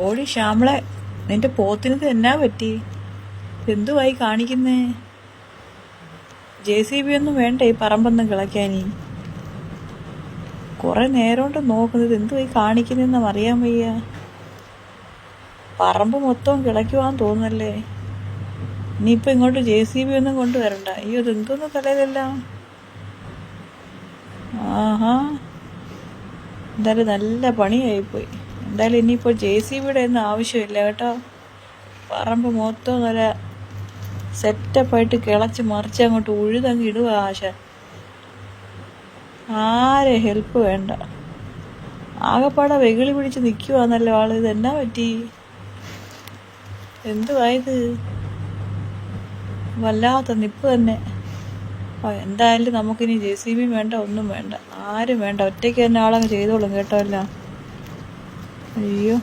ഓടി ശ്യാമളെ നിന്റെ പോത്തിനത് എന്നാ പറ്റി? എന്തുവായി കാണിക്കുന്നേ? ജെ സി ബി ഒന്നും വേണ്ട ഈ പറമ്പൊന്നും കിളയ്ക്കാനീ? കുറെ നേരം കൊണ്ട് നോക്കുന്നത് എന്തുവായി കാണിക്കുന്നെന്ന് അറിയാൻ വയ്യ. പറമ്പ് മൊത്തം കിളയ്ക്കുവാൻ തോന്നുന്നല്ലേ? ഇനിയിപ്പോ ഇങ്ങോട്ട് ജെ സി ബി ഒന്നും കൊണ്ടുവരണ്ട. അയ്യോ ഇതെന്തോന്ന് തലയിലെല്ലാം ആഹാ. എന്തായാലും നല്ല പണിയായിപ്പോയി. എന്തായാലും ഇനിയിപ്പോൾ ജെ സി ബിയുടെ ഒന്നും ആവശ്യമില്ല കേട്ടോ. പറമ്പ് മൊത്തം നല്ല സെറ്റപ്പായിട്ട് കിളച്ച് മറിച്ച് അങ്ങോട്ട് ഉഴുതങ്ങ് ഇടുക ആശ. ആരെ ഹെൽപ്പ് വേണ്ട. ആകെപ്പാടെ വെകിളി പിടിച്ച് നിൽക്കുവാന്നല്ലോ ആൾ. എന്നാ പറ്റി? എന്തുവായത്? വല്ലാത്ത നിപ്പ് തന്നെ. എന്തായാലും നമുക്കിനി ജെ സി ബി വേണ്ട ഒന്നും വേണ്ട. ആരും വേണ്ട. ഒറ്റയ്ക്ക് തന്നെ ആളങ്ങ് ചെയ്തോളും കേട്ടോ എല്ലാം. അയ്യോ